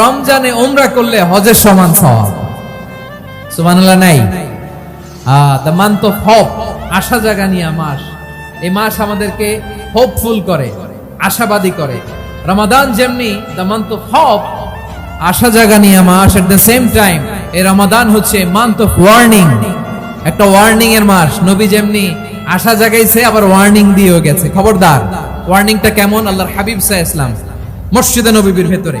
রমজানে ওমরা করলে হজের সমান সওয়াব। সুবহানাল্লাহ, নাই? দ্য মান্থ অফ আশা জাগানিয়া মাস। এই মাস আমাদেরকে হোপফুল করে, আশাবাদী করে। রমাদান যেমনি মাস এট দ্য সেম টাইম এই রমাদান হচ্ছে মান্থ অফ ওয়ার্নিং একটা ওয়ার্নিং এর মাস, নবী যেমনি আশা জাগাইছে, আবার ওয়ার্নিং দিয়েও গেছে। খবরদার ওয়ার্নিংটা কেমন? আল্লাহর হাবিব সাহ ইসলাম, মসজিদে নবীর ভেতরে।